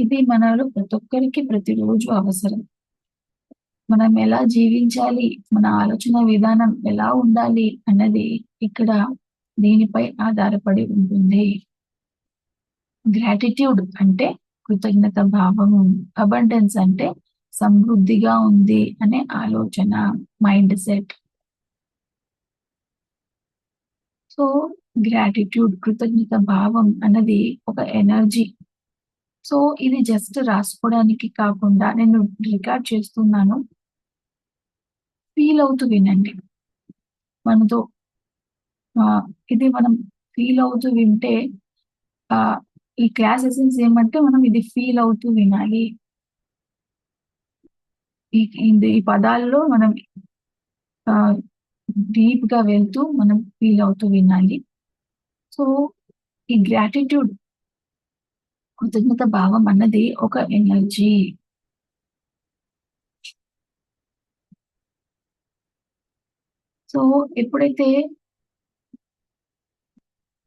ఇది మనలో ప్రతి ఒక్కరికి ప్రతిరోజు అవసరం. మనం ఎలా జీవించాలి, మన ఆలోచన విధానం ఎలా ఉండాలి అన్నది ఇక్కడ దీనిపై ఆధారపడి ఉంటుంది. గ్రాటిట్యూడ్ అంటే కృతజ్ఞత భావము. అబండెన్స్ అంటే సమృద్ధిగా ఉంది అనే ఆలోచన, మైండ్ సెట్. సో, గ్రాటిట్యూడ్ కృతజ్ఞత భావం అన్నది ఒక ఎనర్జీ. సో, ఇది జస్ట్ రాసుకోవడానికి కాకుండా నేను రికార్డ్ చేస్తున్నాను. ఫీల్ అవుతూ వినండి. మనతో ఇది మనం ఫీల్ అవుతూ వింటే ఈ క్లాస్ ఎసెన్స్ ఏమంటే మనం ఇది ఫీల్ అవుతూ వినాలి. ఈ ఇది ఈ పదాల్లో మనం డీప్గా వెళ్తూ మనం ఫీల్ అవుతూ వినాలి. సో, ఈ గ్రాటిట్యూడ్ కృతజ్ఞత భావం అన్నది ఒక ఎనర్జీ. సో, ఎప్పుడైతే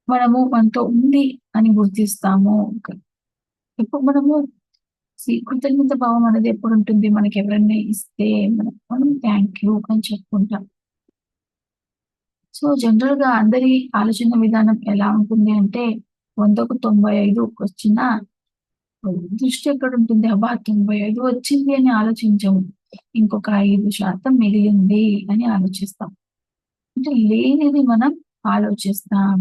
మనము మనతో ఉంది అని గుర్తిస్తామో, ఇప్పుడు మనము కృతజ్ఞత భావం అనేది ఎప్పుడు ఉంటుంది మనకి మనకెవరన్నా ఇస్తే మనం మనం యూ అని చెప్పుకుంటాం. సో, జనరల్గా అందరి ఆలోచన విధానం ఎలా ఉంటుంది అంటే వందకు తొంభై ఐదు వచ్చిన దృష్టి ఎక్కడ ఉంటుంది అబ్బా! 95 వచ్చింది అని ఆలోచించము. ఇంకొక ఐదు శాతం మిగిలింది అని ఆలోచిస్తాం. అంటే లేనిది మనం ఆలోచిస్తాం.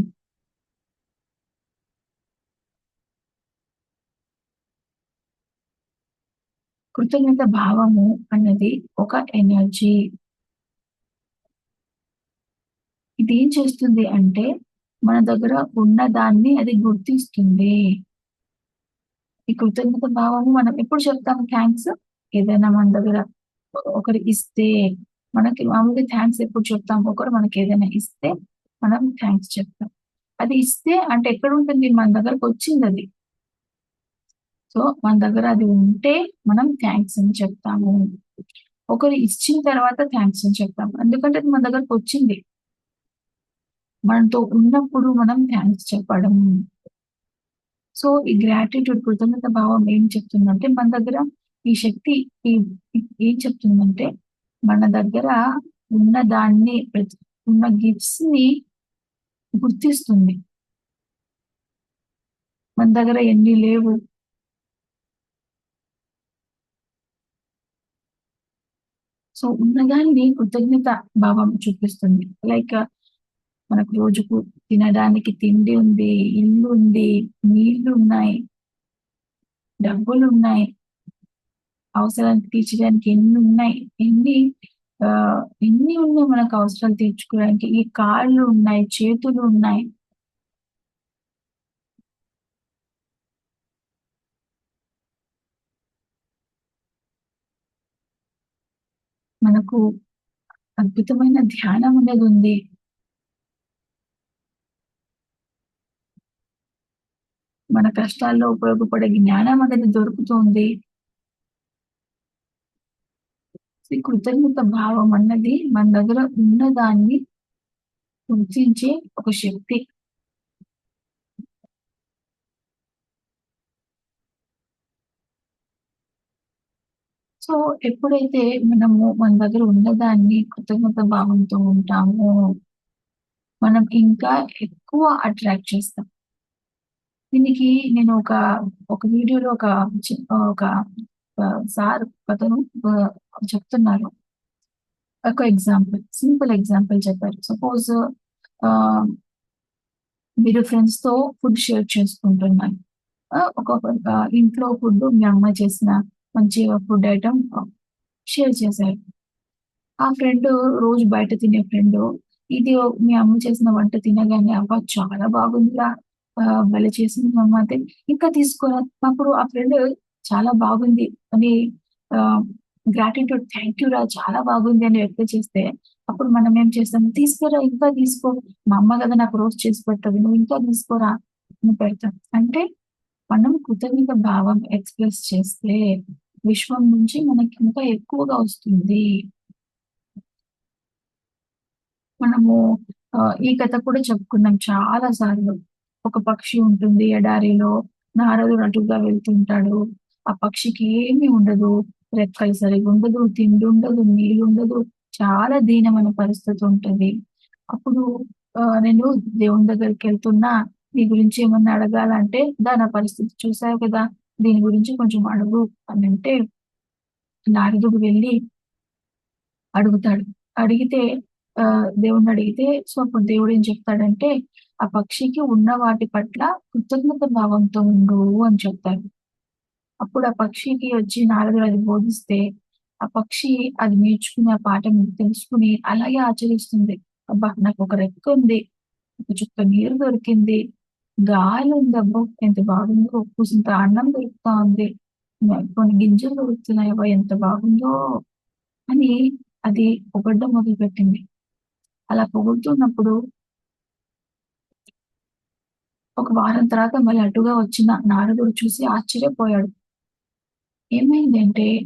కృతజ్ఞత భావము అన్నది ఒక ఎనర్జీ. ఇది ఏం చేస్తుంది అంటే, మన దగ్గర ఉన్న దాన్ని అది గుర్తిస్తుంది. ఈ కృతజ్ఞత భావము మనం ఎప్పుడు చెప్తాం థ్యాంక్స్ ఏదైనా మన దగ్గర ఒకరు ఇస్తే, మనకి మామూలుగా థ్యాంక్స్ ఎప్పుడు చెప్తాం? ఒకరు ఏదైనా ఇస్తే మనం థ్యాంక్స్ చెప్తాం. అది ఇస్తే అంటే ఎక్కడ ఉంటుంది మన దగ్గరకి వచ్చింది అది సో, మన దగ్గర అది ఉంటే మనం థ్యాంక్స్ అని చెప్తాము. ఒకరు ఇచ్చిన తర్వాత థ్యాంక్స్ అని చెప్తాము. ఎందుకంటే అది మన దగ్గరకొచ్చింది. మనతో ఉన్నప్పుడు మనం థ్యాంక్స్ చెప్పడం. సో, ఈ గ్రాటిట్యూడ్ కృతజ్ఞత భావం ఏం చెప్తుందంటే, మన దగ్గర ఈ శక్తి ఈ ఏం చెప్తుందంటే, మన దగ్గర ఉన్న దాన్ని ఉన్న గిఫ్ట్స్ని గుర్తిస్తుంది. మన దగ్గర ఎన్ని లేవు సో, ఉన్నదాన్ని కృతజ్ఞత భావం చూపిస్తుంది. లైక్ మనకు రోజుకు తినడానికి తిండి ఉంది, ఇల్లు ఉంది నీళ్ళు ఉన్నాయి డబ్బులు ఉన్నాయి అవసరాన్ని తీర్చడానికి ఎన్ని ఉన్నాయి ఎన్ని ఆ ఎన్ని ఉన్నాయి మనకు అవసరాలు తీర్చుకోవడానికి. ఈ కాళ్ళు ఉన్నాయి, చేతులు ఉన్నాయి. మనకు అద్భుతమైన ధ్యానం అనేది ఉంది. మన కష్టాల్లో ఉపయోగపడే జ్ఞానం అనేది దొరుకుతుంది. ఈ కృతజ్ఞత భావం అన్నది మన దగ్గర ఉన్నదాన్ని గుర్తించే ఒక శక్తి. సో, ఎప్పుడైతే మనము మన దగ్గర ఉన్నదాన్ని కృతజ్ఞత భావంతో ఉంటామో, మనం ఇంకా ఎక్కువ అట్రాక్ట్ చేస్తాం. దీనికి నేను ఒక, ఒక వీడియోలో ఒక చి ఒక సార్ అతను చెప్తున్నారు. ఒక ఎగ్జాంపుల్. సింపుల్ ఎగ్జాంపుల్ చెప్పారు. సపోజ్ మీరు మీరు ఫ్రెండ్స్‌తో ఫుడ్ షేర్ చేసుకుంటున్నారు. ఒక ఇంట్లో ఫుడ్ మీ అమ్మ చేసిన మంచి ఫుడ్ ఐటమ్ షేర్ చేశారు. ఆ ఫ్రెండ్ రోజు బయట తినే ఫ్రెండ్ ఇది మీ అమ్మ చేసిన వంట తినగానే అబ్బా! చాలా బాగుందిరా! ఆహ్, చేసింది మమ్మ ఇంకా తీసుకోరా అప్పుడు ఆ ఫ్రెండ్ చాలా బాగుంది అని గ్రాటిట్యూడ్ థ్యాంక్ యూ రా! చాలా బాగుంది అని వ్యక్తం చేస్తే, అప్పుడు మనం ఏం చేస్తాం? తీసుకురా ఇంకా తీసుకో. మా అమ్మ కదా నాకు రోజు చేసి పెట్టదు నువ్వు ఇంకా తీసుకోరా అని పెడతాం. అంటే మనం కృతజ్ఞత భావం ఎక్స్‌ప్రెస్ చేస్తే విశ్వం నుంచి మనకి ఇంకా ఎక్కువగా వస్తుంది. మనము ఈ కథ కూడా చెప్పుకున్నాం చాలా సార్లు. ఒక పక్షి ఉంటుంది ఎడారిలో. నారదుడు అటుగా వెళ్తుంటాడు. ఆ పక్షికి ఏమీ ఉండదు. రెక్కలు సరిగా ఉండదు, తిండి ఉండదు, నీళ్ళు ఉండదు. చాలా దీనమైన పరిస్థితి ఉంటుంది అప్పుడు నేను దేవుని దగ్గరికెళ్తున్నా. నీ గురించి ఏమన్నా అడగాలంటే, దాని నా పరిస్థితి చూసావు కదా! దీని గురించి కొంచెం అడుగు" అంటే నారదుడు వెళ్ళి అడుగుతాడు. అడిగితే దేవుణ్ణి దేవుడినడిగితే సో, అప్పుడు ఏం చెప్తాడంటే, "ఆ పక్షికి ఉన్న వాటి పట్ల కృతజ్ఞత భావంతో ఉండు" అని చెప్తారు. అప్పుడు ఆ పక్షికి వచ్చి నారదుడు అది బోధిస్తే, ఆ పక్షి అది నేర్చుకుని, ఆ పాఠం తెలుసుకొని అలాగే ఆచరిస్తుంది. అబ్బా! నాకు ఒక రెక్క ఉంది ఒక చుక్క నీరు దొరికింది. గాలి ఉంది అబ్బో ఎంత బాగుందో! కూసింత అన్నం దొరుకుతా ఉంది. కొన్ని గింజలు దొరుకుతున్నాయి. అబ్బా! ఎంత బాగుందో! అని అది పొగడ్డం మొదలుపెట్టింది. అలా పొగుడుతున్నప్పుడు ఒక వారం తర్వాత మళ్ళీ అటుగా వచ్చిన నారదుడు చూసి ఆశ్చర్యపోయాడు. ఏమైందంటే,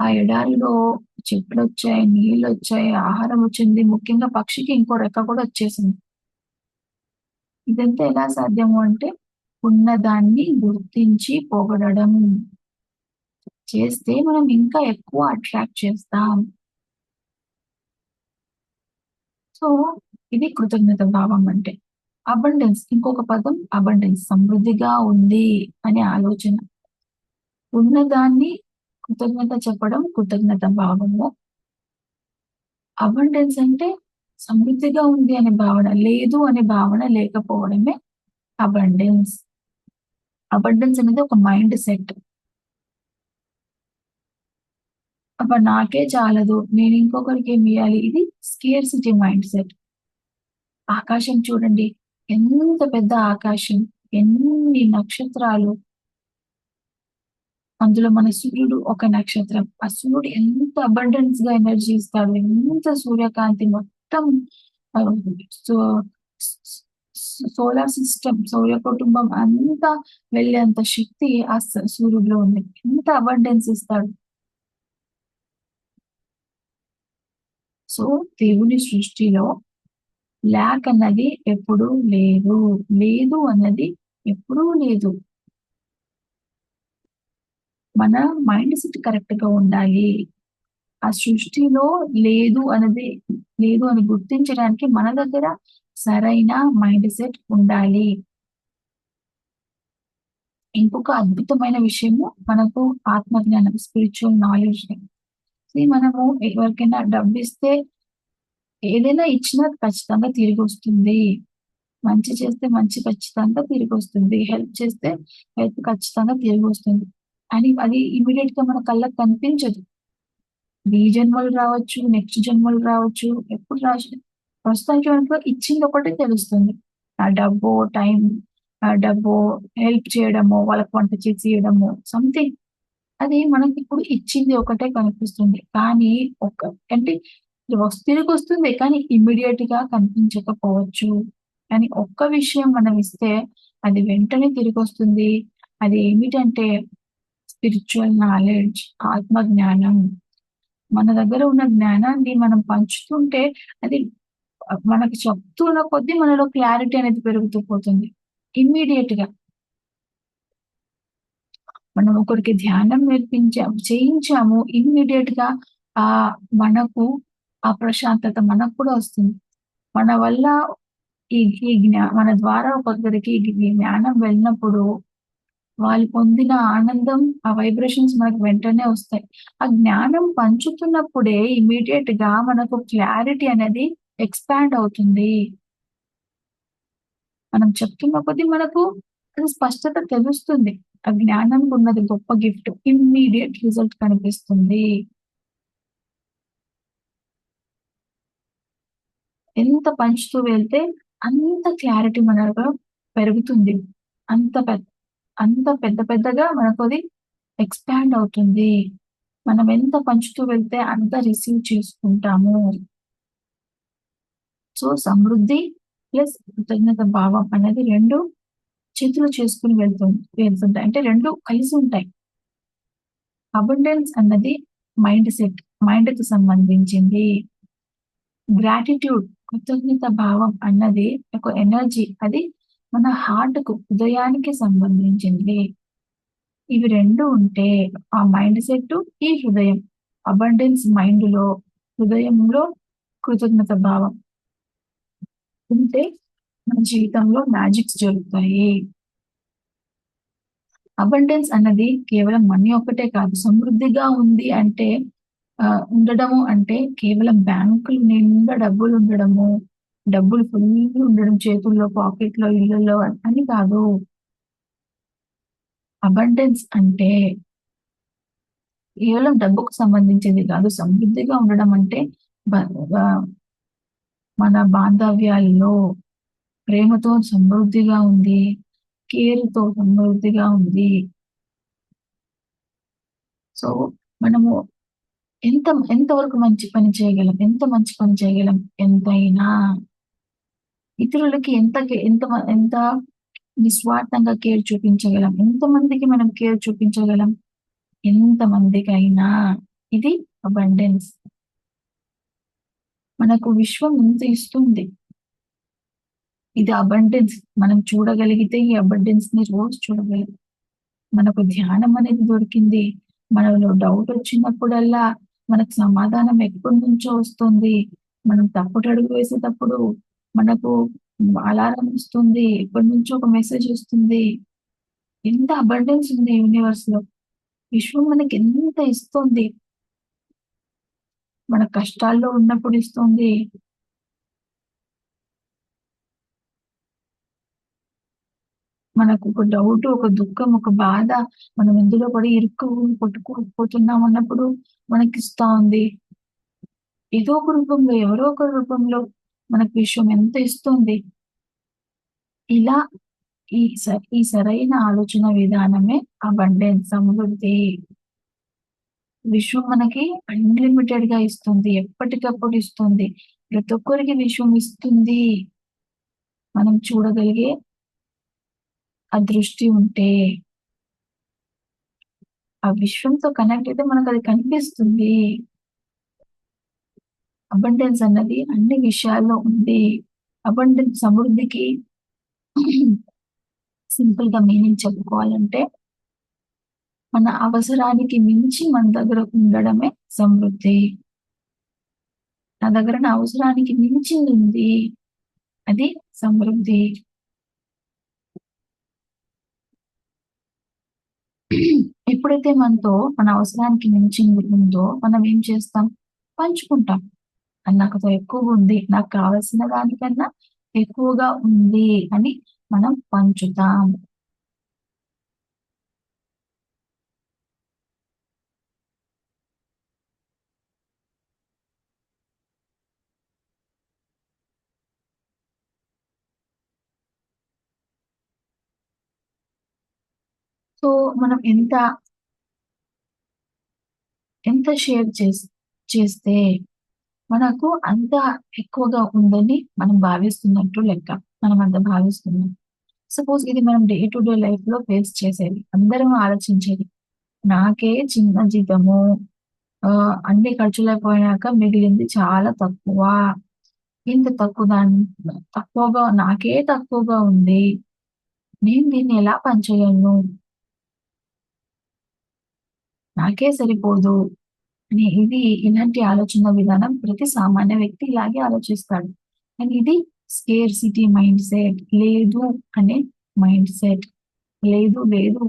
ఆ ఎడారిలో చెట్లు వచ్చాయి నీళ్ళు వచ్చాయి ఆహారం వచ్చింది. ముఖ్యంగా పక్షికి ఇంకో రెక్క కూడా వచ్చేసింది. ఇదంతా ఎలా సాధ్యము అంటే, ఉన్నదాన్ని గుర్తించి పొగడడం చేస్తే మనం ఇంకా ఎక్కువ అట్రాక్ట్ చేస్తాం. సో, ఇది కృతజ్ఞత భావం అంటే. అబండెన్స్ ఇంకొక పదం అబండెన్స్ సమృద్ధిగా ఉంది అనే ఆలోచన. ఉన్నదాన్ని కృతజ్ఞత చెప్పడం కృతజ్ఞత భావము. అబండెన్స్ అంటే సమృద్ధిగా ఉంది అనే భావన. లేదు అనే భావన లేకపోవడమే అబండెన్స్. అబండెన్స్ అనేది ఒక మైండ్ సెట్. అప్పుడు నాకే చాలదు. నేను ఇంకొకరికేమియ్యాలి. ఇది స్కేర్సిటీ మైండ్ సెట్. ఆకాశం చూడండి. ఎంత పెద్ద ఆకాశం. ఎన్ని నక్షత్రాలు. అందులో మన సూర్యుడు ఒక నక్షత్రం. ఆ సూర్యుడు ఎంత అబండెన్స్‌గా ఎనర్జీ ఇస్తాడు. ఎంత సూర్యకాంతి మొత్తం సో సోలార్ సిస్టమ్ సౌర కుటుంబం అంతా వెళ్ళేంత శక్తి ఆ సూర్యుడిలో ఉంది. ఎంత అబండెన్స్ ఇస్తాడు. సో, దేవుని సృష్టిలో ల్యాక్ అన్నది ఎప్పుడూ లేదు. లేదు అన్నది ఎప్పుడూ లేదు. మన మైండ్ సెట్ కరెక్ట్గా ఉండాలి. ఆ సృష్టిలో లేదు అన్నది లేదు అని గుర్తించడానికి మన దగ్గర సరైన మైండ్ సెట్ ఉండాలి. ఇంకొక అద్భుతమైన విషయము మనకు ఆత్మజ్ఞానం స్పిరిచువల్ నాలెడ్జ్ మనము ఎవరికైనా డబ్బిస్తే ఏదైనా ఇచ్చినా ఖచ్చితంగా తిరిగి వస్తుంది మంచి చేస్తే మంచి ఖచ్చితంగా తిరిగి వస్తుంది హెల్ప్ చేస్తే హెల్ప్ ఖచ్చితంగా తిరిగి వస్తుంది అని అది ఇమ్మీడియేట్‌గా మన కళ్ళకి కనిపించదు. ఈ జన్మలు రావచ్చు, నెక్స్ట్ జన్మలు రావచ్చు. ఎప్పుడు రాసి ప్రస్తుతానికి మనకు ఇచ్చిందొకటే తెలుస్తుంది. ఆ డబ్బో, టైం ఆ డబ్బో, హెల్ప్ చేయడము వాళ్ళకి వంట చేసి ఇవ్వడము సంథింగ్. అది మనకిప్పుడు ఇచ్చింది ఒకటే కనిపిస్తుంది. కానీ ఒక అంటే వస్ తిరిగొస్తుంది. కానీ ఇమ్మీడియేట్‌గా కనిపించకపోవచ్చు. కానీ ఒక్క విషయం మనం ఇస్తే అది వెంటనే తిరిగి వస్తుంది అది ఏమిటంటే స్పిరిచువల్ నాలెడ్జ్ ఆత్మ జ్ఞానం మన దగ్గర ఉన్న జ్ఞానాన్ని మనం పంచుతుంటే అది మనకి చెప్తున్న కొద్దీ మనలో క్లారిటీ అనేది పెరుగుతూ పోతుంది. ఇమ్మీడియేట్‌గా. మనం ఒకరికి ధ్యానం నేర్పించా చేయించాము. ఇమ్మీడియేట్‌గా ఆ మనకు ఆ ప్రశాంతత మనకు కూడా వస్తుంది. మన వల్ల ఈ ఈ జ్ఞా మన ద్వారా ఒకరికి ఈ జ్ఞానం వెళ్ళినప్పుడు వాళ్ళు పొందిన ఆనందం, ఆ వైబ్రేషన్స్ మనకు వెంటనే వస్తాయి. ఆ జ్ఞానం పంచుతున్నప్పుడే ఇమ్మీడియేట్‌గా మనకు క్లారిటీ అనేది ఎక్స్‌పాండ్ అవుతుంది. మనం చెప్తున్న కొద్దీ మనకు అది స్పష్టత తెలుస్తుంది. ఆ జ్ఞానం ఉన్నది గొప్ప గిఫ్ట్. ఇమ్మీడియట్ రిజల్ట్ కనిపిస్తుంది. ఎంత పంచుతూ వెళ్తే అంత క్లారిటీ మనకు పెరుగుతుంది. అంత పెద్ద అంత పెద్ద పెద్దగా మనకు అది ఎక్స్‌పాండ్ అవుతుంది. మనం ఎంత పంచుతూ వెళ్తే అంత రిసీవ్ చేసుకుంటాము. సో, సమృద్ధి ప్లస్ కృతజ్ఞత భావం అనేది రెండు చేతులు చేసుకొని వెళ్తు వెళ్తుంటాయి. అంటే రెండు కలిసి ఉంటాయి అబండెన్స్ అన్నది మైండ్ సెట్. మైండ్‌కి సంబంధించింది. గ్రాటిట్యూడ్ కృతజ్ఞత భావం అన్నది ఒక ఎనర్జీ. అది మన హార్ట్కు హృదయానికి సంబంధించింది. ఇవి రెండు ఉంటే ఆ మైండ్ సెట్ ఈ హృదయం. అబండెన్స్ మైండ్లో హృదయంలో కృతజ్ఞత భావం. ఉంటే మన జీవితంలో మ్యాజిక్స్ జరుగుతాయి. అబండెన్స్ అన్నది కేవలం మనీ ఒక్కటే కాదు. సమృద్ధిగా ఉంది అంటే ఉండడము అంటే కేవలం బ్యాంకులు నిండా డబ్బులు ఉండడము డబ్బులు ఫుల్ ఉండడం చేతుల్లో, పాకెట్‌లో, ఇళ్ళల్లో అని కాదు. అబండెన్స్ అంటే కేవలం డబ్బుకు సంబంధించింది కాదు. సమృద్ధిగా ఉండడం అంటే మన బాంధవ్యాల్లో ప్రేమతో సమృద్ధిగా ఉంది. కేర్‌తో సమృద్ధిగా ఉంది. సో, మనము ఎంత ఎంతవరకు మంచి పని చేయగలం? ఎంత మంచి పని చేయగలం? ఎంతైనా. ఇతరులకి ఎంత ఎంత ఎంత నిస్వార్థంగా కేర్ చూపించగలం? ఎంతమందికి మనం కేర్ చూపించగలం? ఎంతమందికైనా. ఇది అబండెన్స్. మనకు విశ్వం ఎంత ఇస్తుంది. ఇది అబండెన్స్. మనం చూడగలిగితే ఈ అబండెన్స్ని రోజు చూడగలం. మనకు ధ్యానం అనేది దొరికింది. మనలో డౌట్ వచ్చినప్పుడల్లా మనకు సమాధానం ఎక్కడి నుంచో వస్తుంది. మనం తప్పుటడుగు వేసేటప్పుడు మనకు అలారం వస్తుంది. ఎప్పటి నుంచో ఒక మెసేజ్ వస్తుంది. ఎంత అబండెన్స్ ఉంది యూనివర్స్లో విశ్వం మనకి ఎంత ఇస్తుంది. మన కష్టాల్లో ఉన్నప్పుడు ఇస్తుంది. మనకు ఒక డౌట్, ఒక దుఃఖం, ఒక బాధ మనం ఇందులో పడి ఇరుక్కు కొట్టుకుపోతున్నాం అన్నప్పుడు మనకిస్తా ఉంది. ఏదో ఒక రూపంలో, ఎవరో ఒక రూపంలో మనకు విశ్వం ఎంత ఇస్తుంది. ఇలా ఈ ఈ సరైన ఆలోచన విధానమే అబండెన్స్ సమృద్ధి. విశ్వం మనకి అన్లిమిటెడ్గా ఇస్తుంది. ఎప్పటికప్పుడు ఇస్తుంది. ప్రతి ఒక్కరికి విశ్వం ఇస్తుంది. మనం చూడగలిగే ఆ దృష్టి ఉంటే. ఆ విశ్వంతో కనెక్ట్ అయితే మనకది కనిపిస్తుంది. అబండెన్స్ అన్నది అన్ని విషయాల్లో ఉంది. అబండెన్స్ సమృద్ధికి సింపుల్గా మీనింగ్ చెప్పుకోవాలంటే మన అవసరానికి మించి మన దగ్గర ఉండడమే సమృద్ధి. నా దగ్గర నా అవసరానికి మించిందుంది. అది సమృద్ధి. ఎప్పుడైతే మనతో మన అవసరానికి మించింది ఉందో మనం ఏం చేస్తాం? పంచుకుంటాం. అది నాకుతో ఎక్కువుంది. నాకు కావాల్సిన దానికన్నా ఎక్కువగా ఉంది అని మనం పంచుతాం. సో, మనం ఎంత ఎంత షేర్ చేస్ చేస్తే మనకు అంత ఎక్కువగా ఉందని మనం భావిస్తున్నట్టు లెక్క. మనం అంత భావిస్తున్నాం. సపోజ్ ఇది మనం డే టు డే లైఫ్లో ఫేస్ చేసేది. అందరం ఆలోచించేది. నాకే చిన్న జీతము. అన్ని ఖర్చులైపోయాక మిగిలింది చాలా తక్కువ. ఇంత తక్కువ దాని తక్కువగా నాకే తక్కువగా ఉంది. నేను దీన్ని ఎలా పనిచేయను నాకే సరిపోదు. అని ఇది ఇలాంటి ఆలోచన విధానం ప్రతి సామాన్య వ్యక్తి ఇలాగే ఆలోచిస్తాడు. కానీ ఇది స్కేర్ సిటీ మైండ్ సెట్. లేదు అనే మైండ్ సెట్. లేదు, లేదు,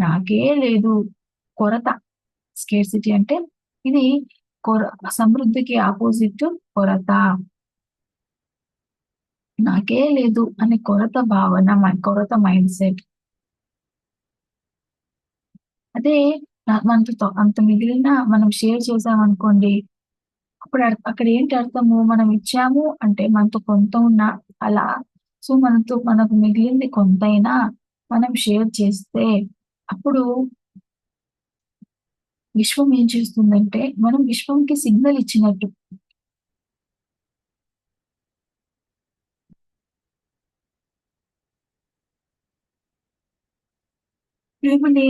నాకే లేదు. కొరత. స్కేర్ సిటీ అంటే ఇది కొర సమృద్ధికి ఆపోజిట్ కొరత. నాకే లేదు అనే కొరత భావన కొరత మైండ్ సెట్. అదే మనతో అంత మిగిలిన మనం షేర్ చేసామనుకోండి. అప్పుడు అక్కడ ఏంటి అర్థము? మనం ఇచ్చాము అంటే మనతో కొంత ఉన్నా అలా సో, మనతో మనకు మిగిలింది కొంతైనా మనం షేర్ చేస్తే అప్పుడు విశ్వం ఏం చేస్తుందంటే మనం విశ్వంకి సిగ్నల్ ఇచ్చినట్టు. ప్రేమని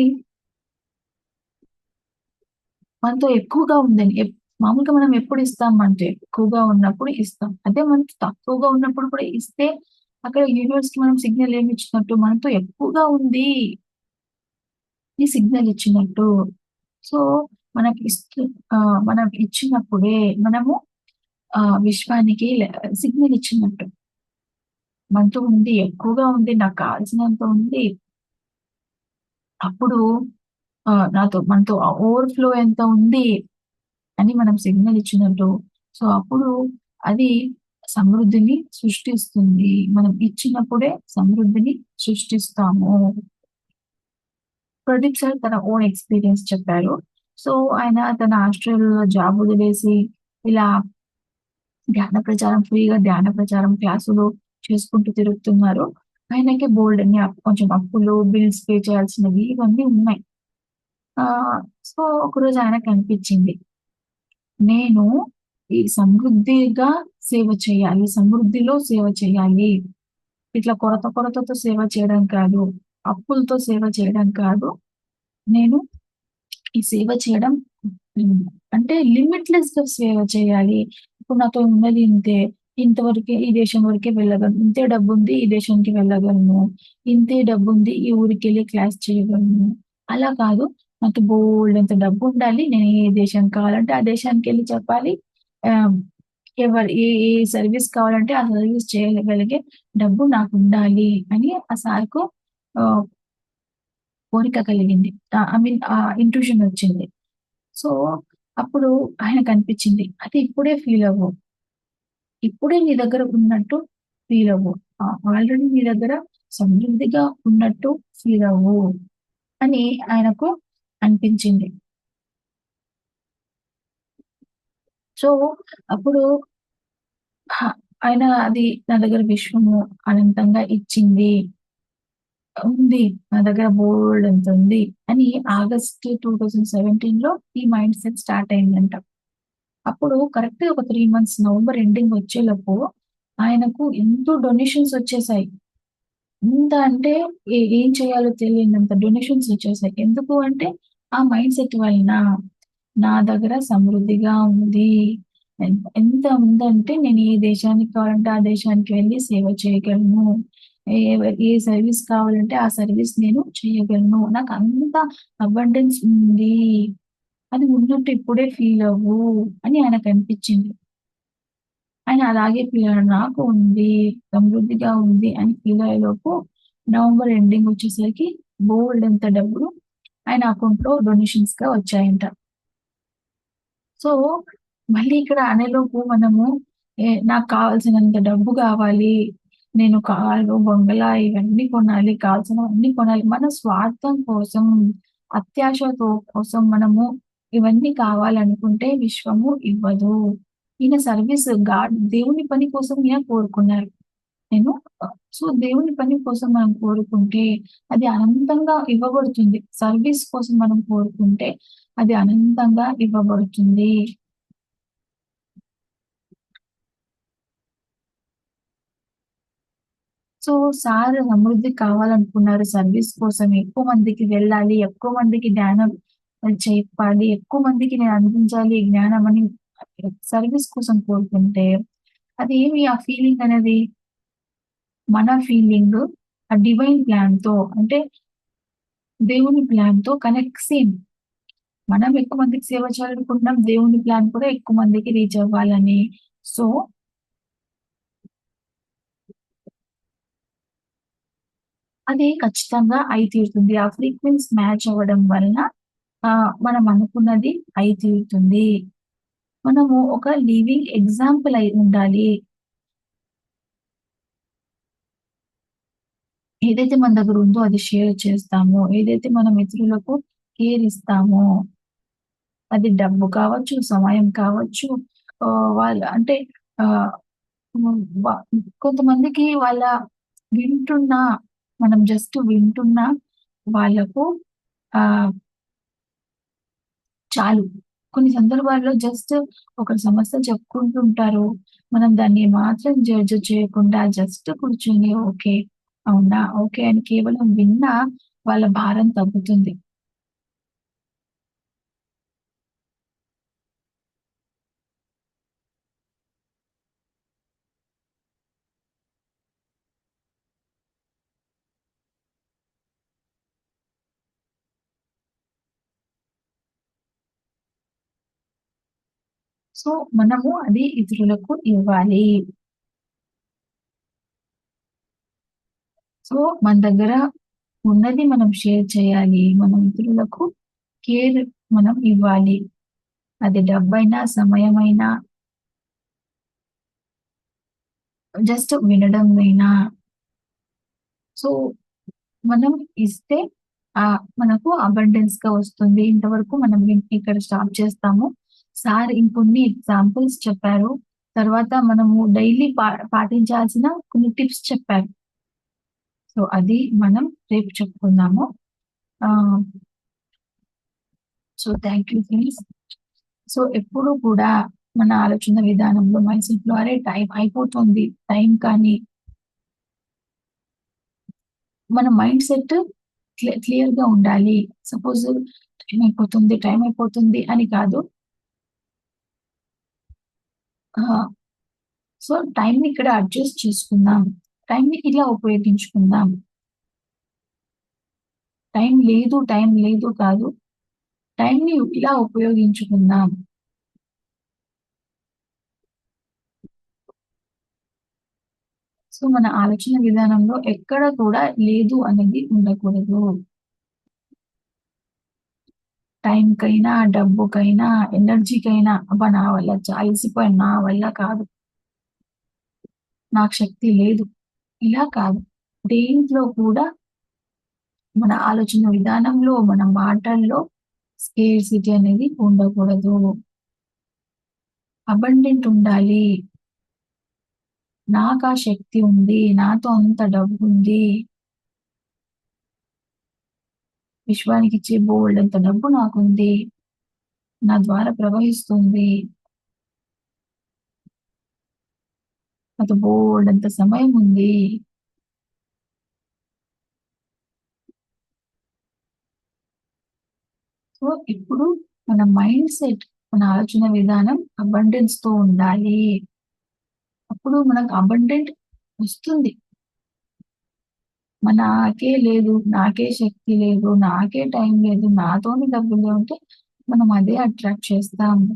మనతో ఎక్కువగా ఉందని. మామూలుగా మనం ఎప్పుడు ఇస్తాం అంటే ఎక్కువగా ఉన్నప్పుడు ఇస్తాం. అదే మనతో తక్కువగా ఉన్నప్పుడు కూడా ఇస్తే అక్కడ యూనివర్స్‌కి మనం సిగ్నల్ ఏమి ఇచ్చినట్టు మనతో ఎక్కువగా ఉంది. ఈ సిగ్నల్ ఇచ్చినట్టు. సో, మనకి ఇస్తు మనం ఇచ్చినప్పుడే మనము ఆ విశ్వానికి సిగ్నల్ ఇచ్చినట్టు. మనతో ఉంది, ఎక్కువగా ఉంది, నాకు కావాల్సినంత ఉంది. అప్పుడు నాతో మనతో ఓవర్‌ఫ్లో ఎంత ఉంది అని మనం సిగ్నల్ ఇచ్చినట్టు. సో, అప్పుడు అది సమృద్ధిని సృష్టిస్తుంది. మనం ఇచ్చినప్పుడే సమృద్ధిని సృష్టిస్తాము. ప్రదీప్ సార్ తన ఓన్ ఎక్స్‌పీరియన్స్ చెప్పారు. సో, ఆయన తన ఆస్ట్రేలియాలో జాబ్ వదిలేసి ఇలా ధ్యాన ప్రచారం ఫ్రీగా ధ్యాన ప్రచారం క్లాసులు చేసుకుంటూ తిరుగుతున్నారు. ఆయనకి బోల్డ్ అప్ కొంచెం అప్పులు, బిల్స్ పే చేయాల్సినవి ఇవన్నీ ఉన్నాయి. సో, ఒకరోజు ఆయనకనిపించింది. నేను ఈ సమృద్ధిగా సేవ చేయాలి. సమృద్ధిలో సేవ చేయాలి. ఇట్లా కొరత కొరతతో సేవ చేయడం కాదు. అప్పులతో సేవ చేయడం కాదు. నేను ఈ సేవ చేయడం అంటే లిమిట్లెస్గా సేవ చేయాలి. ఇప్పుడు నాతో ఉన్నది ఇంతే. ఇంతవరకే ఈ దేశం వరకే వెళ్ళగలను. ఇంతే డబ్బు ఉంది ఈ దేశానికి వెళ్ళగలను. ఇంతే డబ్బు ఉంది ఈ ఊరికెళ్ళి క్లాస్ చేయగలను. అలా కాదు. నాకు డబ్బు ఉండాలి నేను ఏ దేశానికి కావాలంటే ఆ దేశానికి వెళ్ళి చెప్పాలి. ఎవరు ఏ ఏ సర్వీస్ కావాలంటే ఆ సర్వీస్ చేయగలిగే డబ్బు నాకు ఉండాలి అని ఆ సార్‌కు కోరిక కలిగింది. ఐ మీన్ ఆ ఇంట్యూషన్ వచ్చింది. సో, అప్పుడు ఆయనకనిపించింది. అది ఇప్పుడే ఫీల్ అవ్వు. ఇప్పుడే నీ దగ్గర ఉన్నట్టు ఫీల్ అవ్వు. ఆల్రెడీ నీ దగ్గర సమృద్ధిగా ఉన్నట్టు ఫీల్ అవ్వు అని ఆయనకు అనిపించింది. సో, అప్పుడు ఆయన అది నా దగ్గర విశ్వము అనంతంగా ఇచ్చింది. ఉంది. నా దగ్గర బోలెడంత ఉంది అని ఆగస్ట్ 2017లో ఈ మైండ్ సెట్ స్టార్ట్ అయిందంట. అప్పుడు కరెక్ట్ ఒక త్రీ మంత్స్ నవంబర్ ఎండింగ్ వచ్చేలోపు ఆయనకు ఎంతో డొనేషన్స్ వచ్చేసాయి. ఎంత అంటే ఏ ఏం చేయాలో తెలియనంత డొనేషన్స్ వచ్చేసాయి. ఎందుకు అంటే ఆ మైండ్ సెట్ వలన నా దగ్గర సమృద్ధిగా ఉంది. ఎంత ఉందంటే నేను ఏ దేశానికి కావాలంటే ఆ దేశానికి వెళ్ళి సేవ చేయగలను. ఏ ఏ సర్వీస్ కావాలంటే ఆ సర్వీస్ నేను చేయగలను. నాకు అంత అబండెన్స్ ఉంది. అది ఉన్నట్టు ఇప్పుడే ఫీల్ అవ్వు అని ఆయనకు అనిపించింది ఆయన అలాగే ఫీల్ అయ్యాడు. నాకు ఉంది, సమృద్ధిగా ఉంది అని ఫీల్ అయ్యేలోపు నవంబర్ ఎండింగ్ వచ్చేసరికి బోలెడంత డబ్బులు ఆయన అకౌంట్లో డొనేషన్స్గా వచ్చాయంట. సో, మళ్ళీ ఇక్కడ అనేలోపు మనము నాకు కావాల్సినంత డబ్బు కావాలి. నేను కారు, బంగళా ఇవన్నీ కొనాలి. కావాల్సినవన్నీ కొనాలి. మన స్వార్థం కోసం, అత్యాశతో కోసం మనము ఇవన్నీ కావాలనుకుంటే విశ్వము ఇవ్వదు. ఈయన సర్వీస్ గాడ్ దేవుని పని కోసం ఈయన కోరుకున్నారు. నేను సో, దేవుని పని కోసం మనం కోరుకుంటే అది అనంతంగా ఇవ్వబడుతుంది. సర్వీస్ కోసం మనం కోరుకుంటే అది అనంతంగా ఇవ్వబడుతుంది. సో, సార్ సమృద్ధి కావాలనుకున్నారు సర్వీస్ కోసం. ఎక్కువ మందికి వెళ్ళాలి. ఎక్కువ మందికి ధ్యానం చెప్పాలి. ఎక్కువ మందికి నేను అందించాలి జ్ఞానం అని సర్వీస్ కోసం కోరుకుంటే అది ఏమి ఆ ఫీలింగ్ అనేది మన ఫీలింగ్ ఆ డివైన్ ప్లాన్‌తో అంటే దేవుని ప్లాన్‌తో కనెక్ట్ సేమ్. మనం ఎక్కువ మందికి సేవ చేయాలనుకుంటున్నాం. దేవుని ప్లాన్ కూడా ఎక్కువ మందికి రీచ్ అవ్వాలని. సో అది ఖచ్చితంగా అయి తీరుతుంది. ఆ ఫ్రీక్వెన్స్ మ్యాచ్ అవ్వడం వలన మనం అనుకున్నది అయి తీరుతుంది. మనము ఒక లివింగ్ ఎగ్జాంపుల్ అయి ఉండాలి. ఏదైతే మన దగ్గర ఉందో అది షేర్ చేస్తాము ఏదైతే మనం ఇతరులకు కేర్ ఇస్తామో, అది డబ్బు కావచ్చు, సమయం కావచ్చు, వాళ్ళ అంటే కొంతమందికి వాళ్ళ వింటున్నా, మనం జస్ట్ వింటున్నా వాళ్ళకు ఆ చాలు. కొన్ని సందర్భాల్లో జస్ట్ ఒకరి సమస్య చెప్పుకుంటుంటారు మనం దాన్ని మాత్రం జడ్జ్ చేయకుండా జస్ట్ కూర్చొని ఓకే. అవునా? ఓకే. అని కేవలం విన్నా వాళ్ళ భారం తగ్గుతుంది. సో మనము అది ఇతరులకు ఇవ్వాలి. సో, మన దగ్గర ఉన్నది మనం షేర్ చేయాలి. మన ఇతరులకు కేర్ మనం ఇవ్వాలి. అది డబ్బైనా, సమయమైనా జస్ట్ వినడం అయినా సో, మనం ఇస్తే ఆ మనకు అబండెన్స్‌గా వస్తుంది. ఇంతవరకు మనం ఇక్కడ స్టాప్ చేస్తాము. సార్ ఇంకొన్ని ఎగ్జాంపుల్స్ చెప్పారు. తర్వాత మనము డైలీ పా పాటించాల్సిన కొన్ని టిప్స్ చెప్పారు. సో, అది మనం రేపు చెప్పుకుందాము. So, thank you friends. So, ఎప్పుడు కూడా మన ఆలోచన విధానంలో మైండ్‌సెట్‌లో అరే! టైం అయిపోతుంది. టైం కానీ మన మైండ్ సెట్ క్లియర్ క్లియర్‌గా ఉండాలి. సపోజ్ టైం అయిపోతుంది, టైం అయిపోతుంది అని కాదు. సో, టైంని ఇక్కడ అడ్జస్ట్ చేసుకుందాం. టైంని ఇలా ఉపయోగించుకుందాం. టైం లేదు, టైం లేదు కాదు. టైంని ఇలా ఉపయోగించుకుందాం. సో, మన ఆలోచన విధానంలో ఎక్కడ కూడా లేదు అనేది ఉండకూడదు. టైంకైనా, డబ్బుకైనా, ఎనర్జీకైనా అబ్బా! నా వల్ల చ నా వల్ల కాదు. నాకు శక్తి లేదు. ఇలా కాదు. దేంట్లో కూడా మన ఆలోచన విధానంలో, మన మాటల్లో స్కేర్సిటీ అనేది ఉండకూడదు. అబండెంట్ ఉండాలి. నాకు ఆ శక్తి ఉంది. నాతో అంత డబ్బు ఉంది విశానికి ఇచ్చే బోల్డ్ అంత డబ్బు నాకుంది. నా ద్వారా ప్రవహిస్తుంది. నాకు బోలెడంత సమయం ఉంది. సో, ఇప్పుడు మన మైండ్ సెట్ మన ఆలోచన విధానం అబండెన్స్తో ఉండాలి. అప్పుడు మనకు అబండెంట్ వస్తుంది. నాకే లేదు, నాకే శక్తి లేదు, నాకే టైం లేదు, నాతోని డబ్బులు ఉంటే మనం అదే అట్రాక్ట్ చేస్తాము.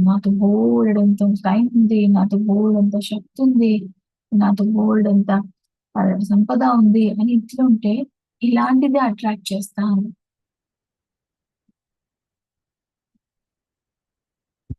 నాతో బోలెడంత టైం ఉంది. నాతో బోలెడంత శక్తి ఉంది. నాతో బోలెడంత ఆహ్, సంపద ఉంది అని ఇట్లుంటే ఇలాంటిదే అట్రాక్ట్ చేస్తాము.